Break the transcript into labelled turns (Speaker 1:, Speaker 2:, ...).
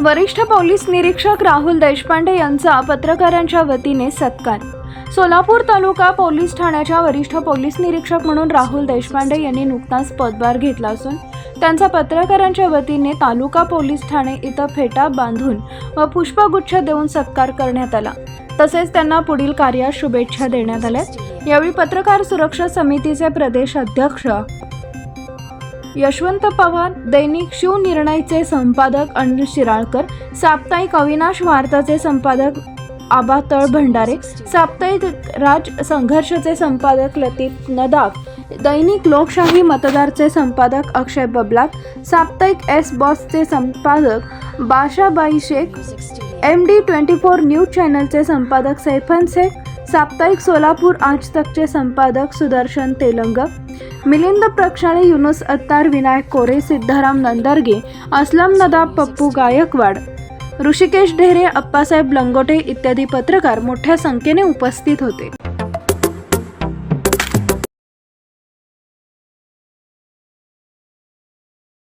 Speaker 1: वरिष्ठ पोलीस निरीक्षक राहुल देशपांडे यांचा पत्रकारांच्या वतीने सत्कार. सोलापूर तालुका पोलीस ठाण्याच्या वरिष्ठ पोलीस निरीक्षक म्हणून राहुल देशपांडे यांनी नुकताच पदभार घेतला असून त्यांचा पत्रकारांच्या वतीने तालुका पोलीस ठाणे इथं फेटा बांधून व पुष्पगुच्छ देऊन सत्कार करण्यात आला. तसेच त्यांना पुढील कार्यात शुभेच्छा देण्यात आल्या. यावेळी पत्रकार सुरक्षा समितीचे प्रदेश अध्यक्ष यशवंत पवार दैनिक शिवनिर्णयचे संपादक अनिल शिराळकर साप्ताहिक अविनाश वार्ताचे संपादक आबा तळ भंडारे साप्ताहिक राज संघर्षचे संपादक लतीफ नदाफ दैनिक लोकशाही मतदारचे संपादक अक्षय बबलात साप्ताहिक एस बॉसचे संपादक Bashabai Shaikh M D twenty four news चॅनलचे संपादक सैफन शेख साप्ताहिक सोलापूर आज तकचे संपादक सुदर्शन तेलंग मिलिंद प्रक्षाळे युनुस अत्तार विनायक कोरे सिद्धाराम नंदर्गे असलम नदाब पप्पू गायकवाड ऋषिकेश ढेरे अप्पासाहेब लंगोटे इत्यादी पत्रकार मोठ्या संख्येने उपस्थित होते.